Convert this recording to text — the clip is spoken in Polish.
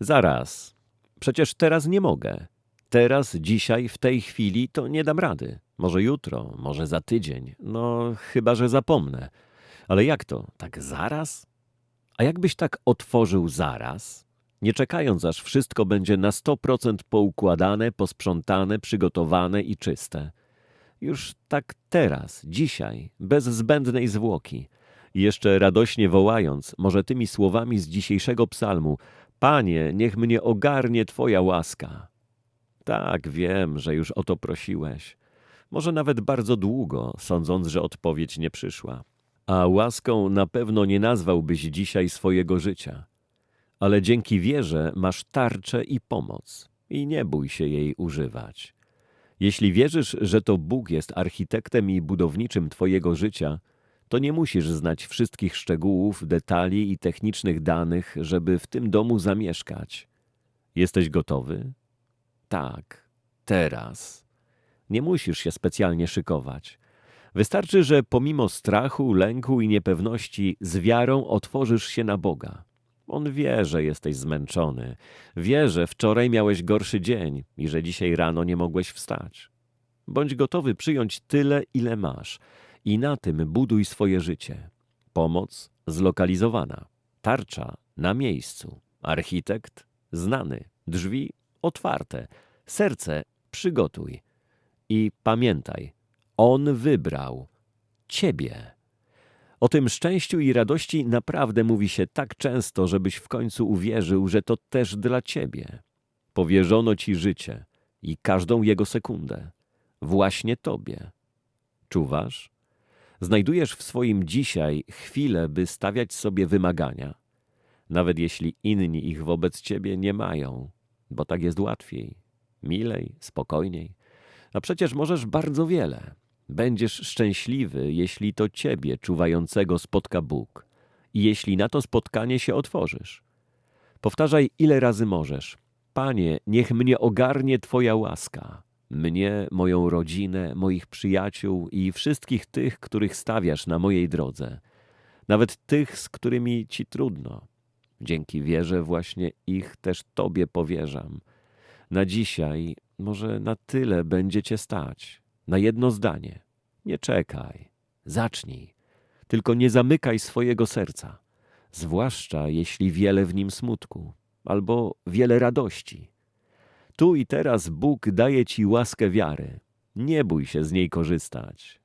Zaraz. Przecież teraz nie mogę. Teraz, dzisiaj, w tej chwili to nie dam rady. Może jutro, może za tydzień. No, chyba że zapomnę. Ale jak to? Tak zaraz? A jakbyś tak otworzył zaraz? Nie czekając, aż wszystko będzie na 100% poukładane, posprzątane, przygotowane i czyste. Już tak teraz, dzisiaj, bez zbędnej zwłoki. Jeszcze radośnie wołając, może tymi słowami z dzisiejszego psalmu: Panie, niech mnie ogarnie Twoja łaska. Tak, wiem, że już o to prosiłeś. Może nawet bardzo długo, sądząc, że odpowiedź nie przyszła. A łaską na pewno nie nazwałbyś dzisiaj swojego życia. Ale dzięki wierze masz tarczę i pomoc. I nie bój się jej używać. Jeśli wierzysz, że to Bóg jest architektem i budowniczym Twojego życia, to nie musisz znać wszystkich szczegółów, detali i technicznych danych, żeby w tym domu zamieszkać. Jesteś gotowy? Tak, teraz. Nie musisz się specjalnie szykować. Wystarczy, że pomimo strachu, lęku i niepewności z wiarą otworzysz się na Boga. On wie, że jesteś zmęczony, wie, że wczoraj miałeś gorszy dzień i że dzisiaj rano nie mogłeś wstać. Bądź gotowy przyjąć tyle, ile masz i na tym buduj swoje życie. Pomoc zlokalizowana, tarcza na miejscu, architekt znany, drzwi otwarte, serce przygotuj. I pamiętaj, on wybrał ciebie. O tym szczęściu i radości naprawdę mówi się tak często, żebyś w końcu uwierzył, że to też dla ciebie. Powierzono ci życie i każdą jego sekundę. Właśnie tobie. Czuwasz? Znajdujesz w swoim dzisiaj chwilę, by stawiać sobie wymagania, nawet jeśli inni ich wobec ciebie nie mają, bo tak jest łatwiej, milej, spokojniej. A przecież możesz bardzo wiele. Będziesz szczęśliwy, jeśli to ciebie czuwającego spotka Bóg i jeśli na to spotkanie się otworzysz. Powtarzaj ile razy możesz. Panie, niech mnie ogarnie Twoja łaska. Mnie, moją rodzinę, moich przyjaciół i wszystkich tych, których stawiasz na mojej drodze. Nawet tych, z którymi ci trudno. Dzięki wierze właśnie ich też Tobie powierzam. Na dzisiaj może na tyle będzie Cię stać. Na jedno zdanie. Nie czekaj. Zacznij. Tylko nie zamykaj swojego serca. Zwłaszcza jeśli wiele w nim smutku albo wiele radości. Tu i teraz Bóg daje Ci łaskę wiary. Nie bój się z niej korzystać.